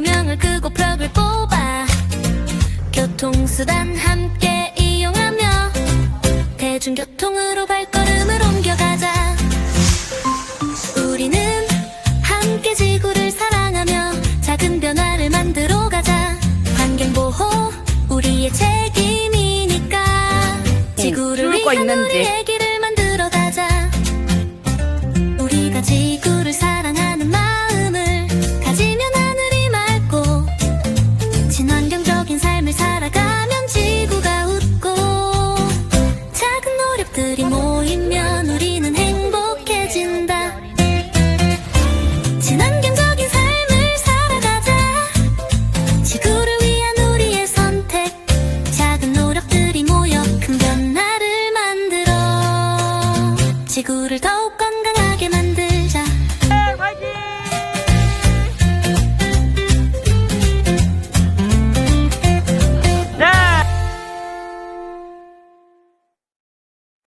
조명을 끄고 그 벽을 뽑아 교통수단 함께 이용하며 대중교통으로 발걸음을 옮겨가자. 우리는 함께 지구를 사랑하며 작은 변화를 만들어 가자. 환경보호 우리의 책임이니까. 지구를 위한 우리에게 노력들이 모이면 우리는 행복해진다. 친환경적인 삶을 살아가자. 지구를 위한 우리의 선택. 작은 노력들이 모여 큰 변화를 만들어. 지구를 더욱